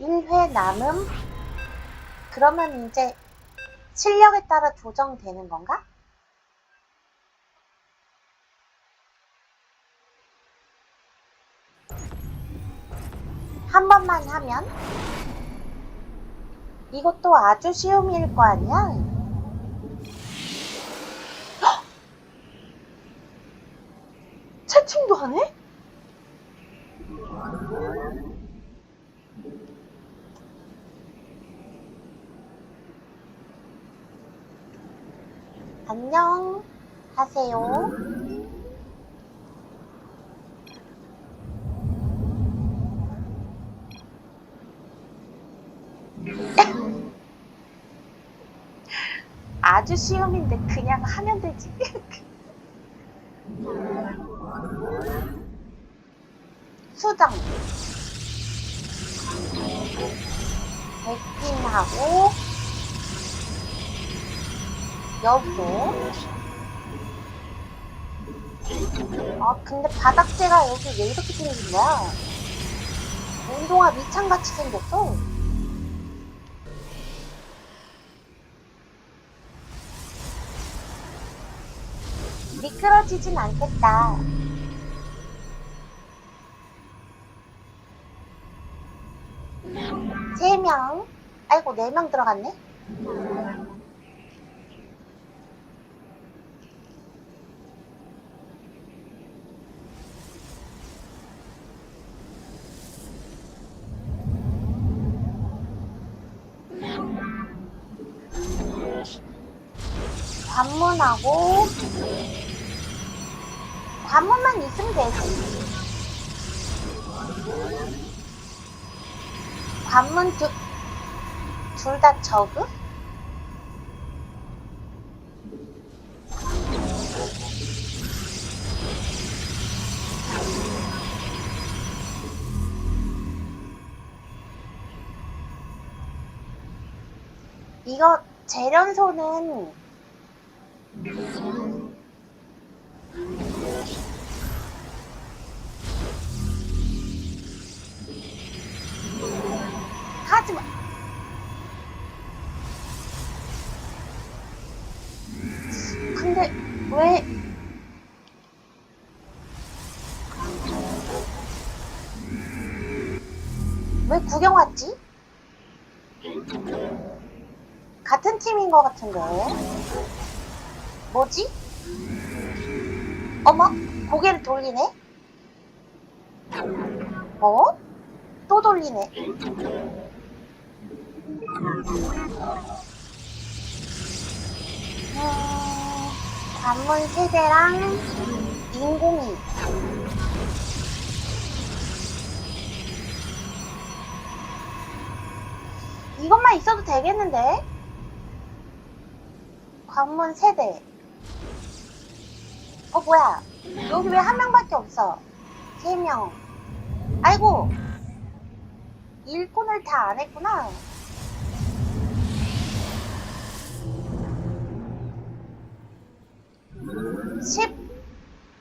1회 남음? 그러면 이제 실력에 따라 조정되는 건가? 한 번만 하면? 이것도 아주 쉬운 일일 거 아니야? 헉! 채팅도 하네? 안녕 하세요. 아주 쉬움인데 그냥 하면 되지. 수정. 백핀하고 여보. 아 근데 바닥재가 여기 왜 이렇게 생긴 거야? 운동화 밑창같이 생겼어. 미끄러지진 않겠다. 세 명. 아이고, 네 명 들어갔네. 관문하고 관문만 있으면 되지. 관문 두, 둘 다 저그? 이거 재련소는 하지 마. 근데 왜 왜 구경 왔지? 같은 팀인 것 같은데. 뭐지? 어머, 고개를 돌리네? 어? 또 돌리네. 음, 관문 세대랑 인공이. 이것만 있어도 되겠는데? 관문 세대. 어, 뭐야. 여기 왜 한 명밖에 없어? 세 명. 아이고. 일꾼을 다 안 했구나. 10,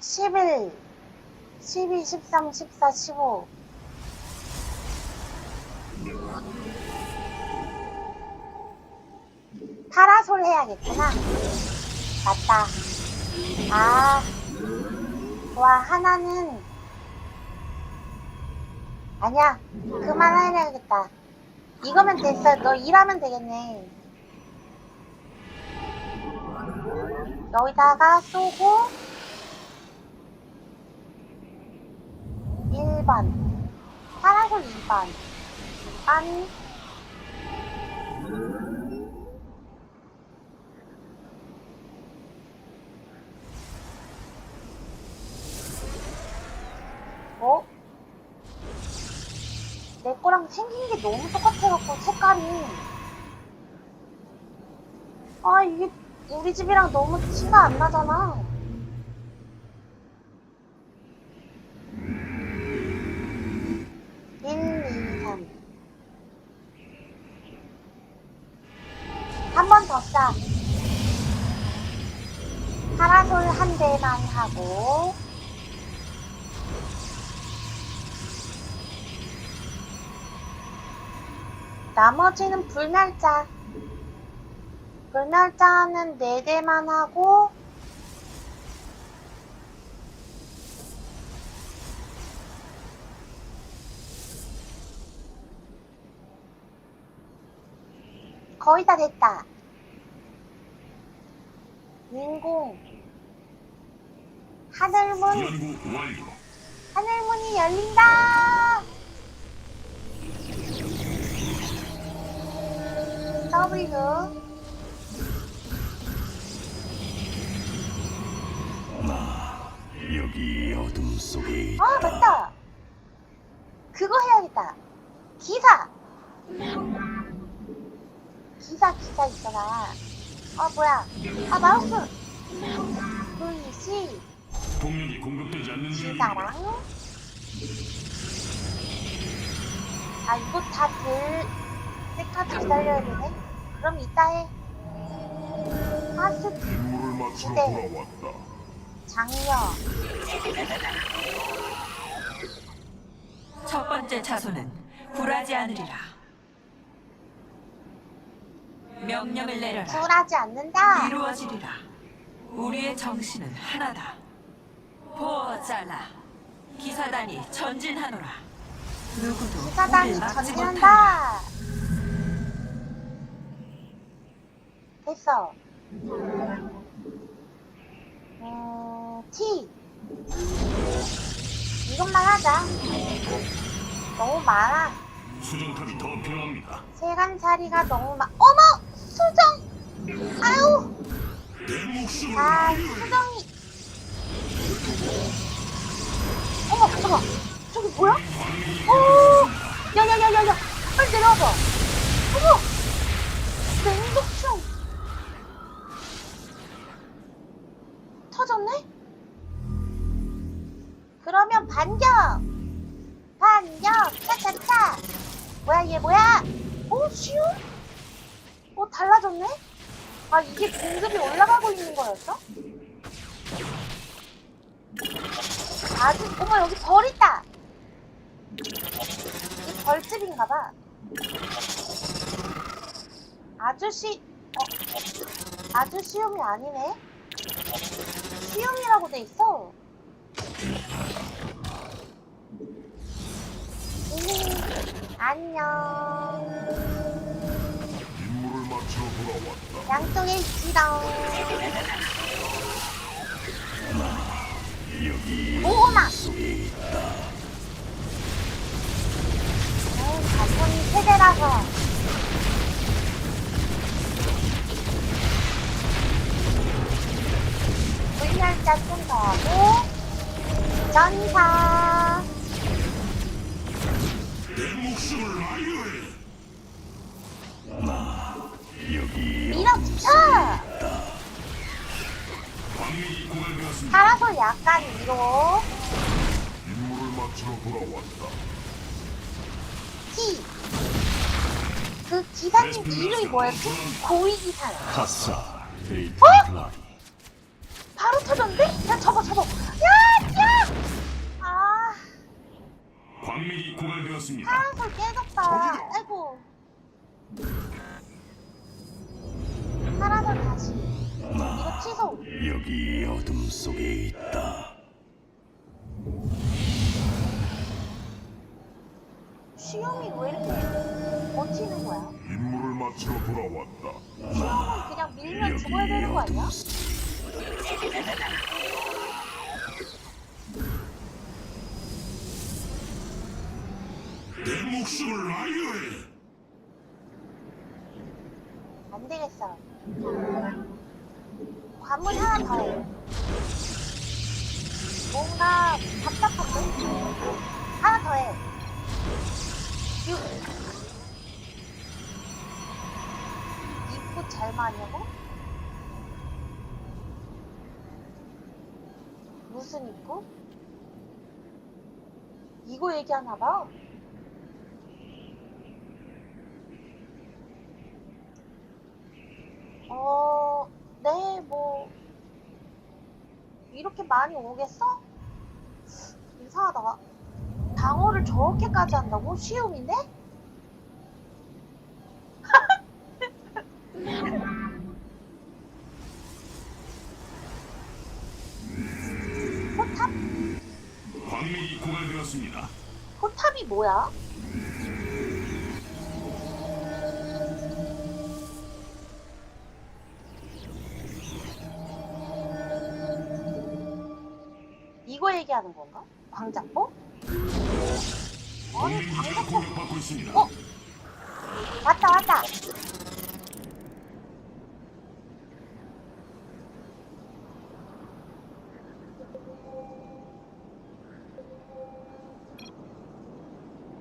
11, 12, 13, 14, 15. 파라솔 해야겠구나. 맞다. 아, 와, 하나는. 아니야, 그만해야겠다. 이거면 됐어. 너 일하면 되겠네. 여기다가 쏘고 1번 파란색 2번 2 내 거랑 생긴 게 너무 똑같아갖고 색깔이 아 이게 우리 집이랑 너무 티가 안 나잖아. 1, 2, 3. 한번더 쏴. 파라솔 한 대만 하고. 나머지는 불멸자. 불멸자는 4대만 하고, 거의 다 됐다. 인공. 하늘문. 하늘문이 열린다! W. 여기 어둠 속에 아, 맞다! 그거 해야겠다. 기사! 기사, 기사 있잖아. 아, 뭐야. 아, 마우스! VC, 동력이 공급되지 않는 기사랑. 아, 이거 다 될 때까지 기다려야 되네. 그럼 이따 해. 하스, 임무를 마치러 네. 돌아왔다. 장려. 첫 번째 차소는 굴하지 않으리라. 명령을 내려라. 굴하지 않는다. 이루어지리라. 우리의 정신은 하나다. 보어 잘라. 기사단이 전진하노라. 누구도 기사단이 우릴 막지 못한다. 전진한다. 됐어. 음, T. 이것만 하자. 너무 많아. 수정탑이 더 필요합니다. 세간살이가 너무 많. 어머! 수정! 아유! 아, 수정이. 어머, 잠깐. 저기 뭐야? 어! 야, 야, 야, 야, 야. 빨리 내려와봐. 뭐야, 얘 뭐야? 어, 쉬운? 어, 달라졌네? 아, 이게 공급이 올라가고 있는 거였어? 아주, 어머, 여기 벌 있다! 이 벌집인가 봐. 아저씨, 어, 아주 시움이 아니네? 시움이라고 돼 있어. 음, 안녕. 임무를 마치러 돌아왔다. 양쪽에 있지롱. 여기 오마! 있다. 에이, 가슴이 세대라서. 좀 더하고, 전사. 내 목숨을 아유해. 여기 밀어붙여! 살아서 약간 위로. 임무를 마치러 돌아왔다. T. 그 기사님 이름이 뭐였지? 고위 기사. 하사 데이트 어? 플라리. 바로 터졌는데? 야, 접어, 접어. 야, 야! 광맥이 고갈되었습니다. 파란솔 깨졌다. 아이고. 파란솔 다시. 이거 취소. 여기 어둠 속에 있다. 시험이 왜 이렇게 버티는 거야? 임무를 마치러 돌아왔다. 시험은 그냥 밀면 죽어야 되는 거 아니야? 목숨을 아유해. 안 되겠어. 관문 하나 더 해. 뭔가 답답한데? 하나 더 해. 6. 입구 잘 마냐고? 무슨 입구? 이거 얘기하나 봐. 어, 네, 뭐, 이렇게 많이 오겠어? 이상하다. 방어를 저렇게까지 한다고? 쉬움인데? 호탑? 호탑이 뭐야? 얘기하는 건가? 광자포? 아니 광자포 공격받고 있습니다. 어? 왔다 왔다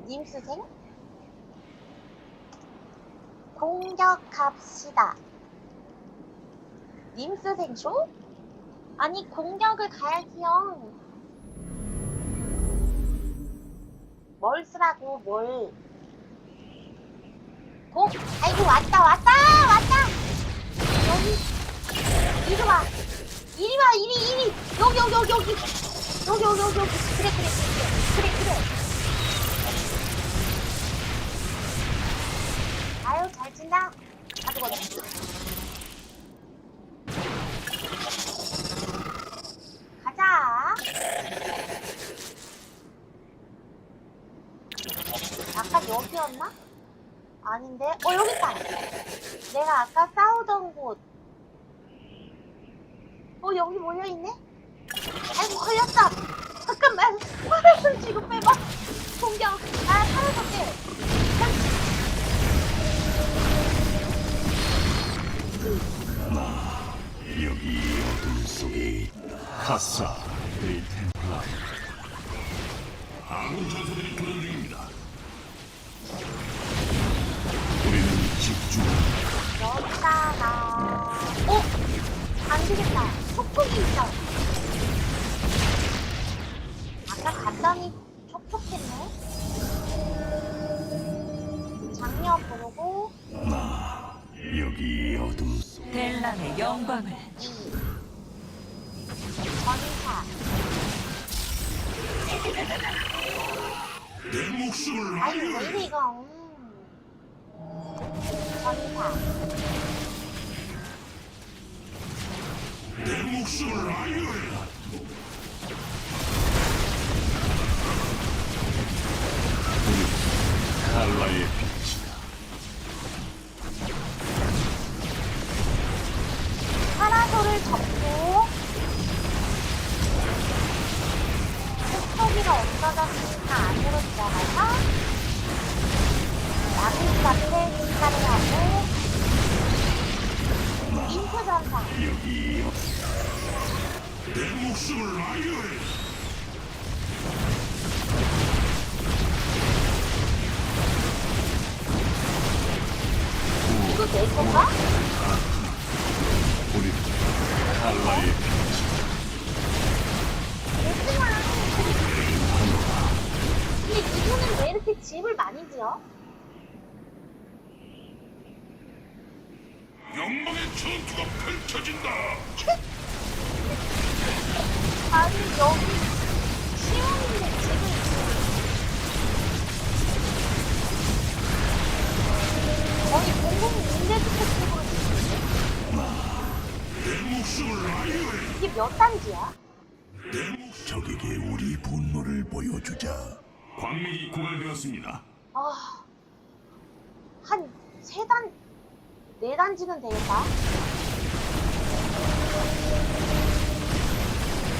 님스생? 공격합시다 님스생 쇼? 아니 공격을 가야지요 뭘 쓰라고 뭘. 공, 아이고 왔다 왔다 왔다. 여기. 이리 와. 이리 와 이리 이리. 여기 여기 여기 여기. 여기 여기 여기 여기. 그래 그래 그래 그래. 그래 아유 잘 친다. 가져거든 가자 아까 여기였나? 아닌데? 어 여기 있다. 내가 아까 싸우던 곳. 어 여기 모여 있네. 아이고 걸렸다. 잠깐만. 지금 빼봐. 공격. 아 사라졌대. 여기 어둠 속에 있다. 카사 이 템플라. 아군 전사들이 교전 중입니다. 여기다가. 어? 안 되겠다. 촉촉이 있어. 아까 갔더니 촉촉했네. 장면 보고 나 여기 어둠 속. 델람의 영광을 이 전사 내 목숨을 아니 왜 이래 이거 내 목숨을 알려라. 우리 칼라의 피. 내 건가? 우리 칼라의 그렇구나 근데 이분은 왜 이렇게 집을 많이 지어? 영광의 전투가 펼쳐진다. 아니 여기 시원인데 집을 거의 공공 이게 몇 단지야? 적에게 우리 분노를 보여주자. 광맥이 고갈되었습니다. 아, 한 세 단, 네 단지는 되겠다.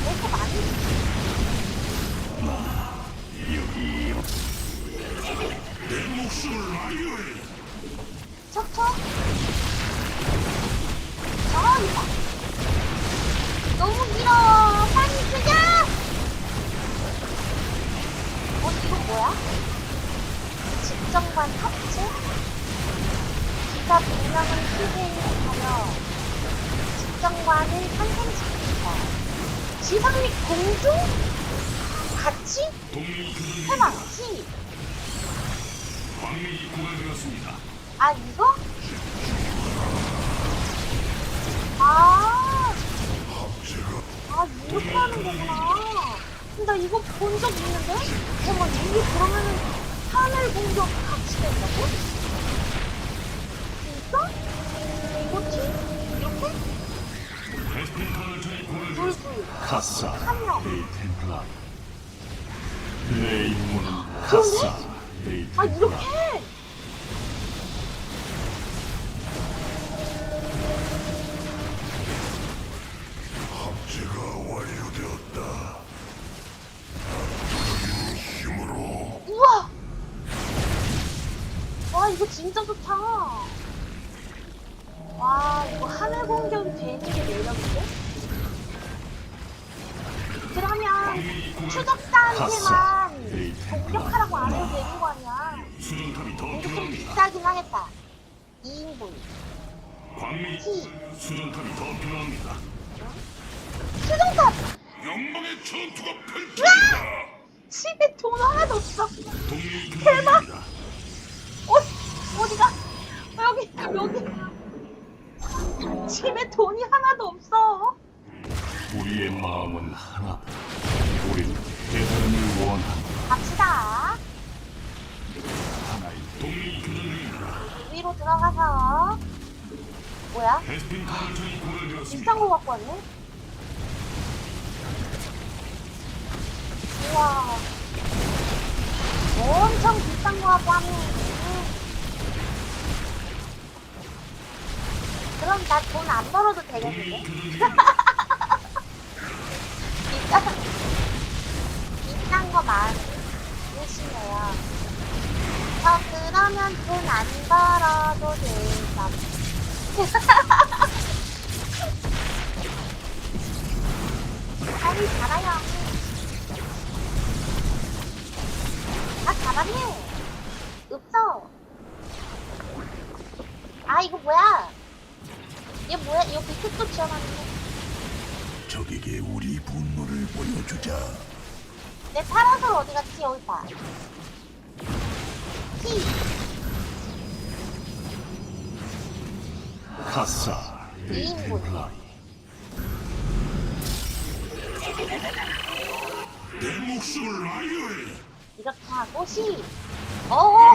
왜 이렇게 많이? 여기 내 목숨을 아유해. 척척? 저기다. 너무 길어. 빨리 쓰자. 어, 이거 뭐야? 집정관 합체? 기사 분명을 희생하며 집정관을 탄생시킵니다. 지상 및 공중? 같이? 중입니다. 시. 광맥이 고갈되었습니다. 아, 이거? 아, 아, 이렇게 하는 거구나. 근데 나 이거 본 적 있는데? 잠깐만, 이게 그러면은 하늘 공격 같이 된다고? 진짜? 뭐지? 이렇게? 둘. 카사 한 명. 이 템플라. 내 임무는 가사 데이트 아 이렇게 공격하라고 안 해도 되는 거 아니야. 수정탑이 더 이거 좀 필요합니다. 비싸긴 하겠다. 2인분. 광미 T 수정탑이 더 필요합니다. 수정탑! 영광의 전투가 펼쳐진다. 집에 돈 하나도 없어. 동맹이 대박! 교전입니다. 어, 어디가? 여기, 여기. 집에 돈이 하나도 없어. 우리의 마음은 하나다 우리는 대단을 원한다 갑시다. 위로 들어가서. 뭐야? 거 갖고 왔네? 우와. 엄청 비싼 거 갖고 왔네. 그럼 나 돈 안 벌어도 되겠는데? 비싼, 비싼 거 만 쓰시네요. 저 그러면 돈 안 벌어도 된다. 빨리 잘아요. 아, 잘하네. 없어. 아, 이거 뭐야? 얘 뭐야? 이거 밑에 또 지어놨네. 적에게 우리 분노를 보여주자 내 파라솔 어디 갔지? 여기 있다. T. 가사 이인분. 내 목숨을 라이어해 이렇게 하고 시. 어.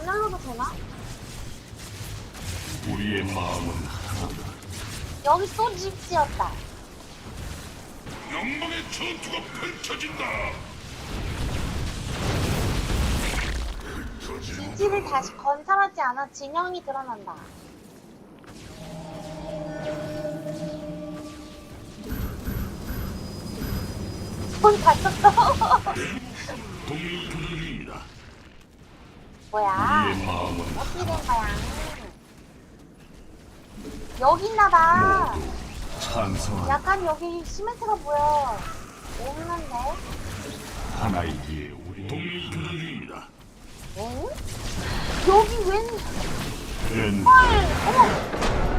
안 눌러도 되나? 우리의 마음은 하나다 여기 또 집 지었다. 영광의 전투가 펼쳐진다 기지를 다시 건설하지 않아 진영이 드러난다. 손 다쳤어. 뭐야? 어떻게 된 거야? 여기 있나봐. 찬성한 약간 여기 시멘트가 보여. 없는데? 하나이기에 우리 중입니다 응? 여기 웬? 웬 헐! 어머!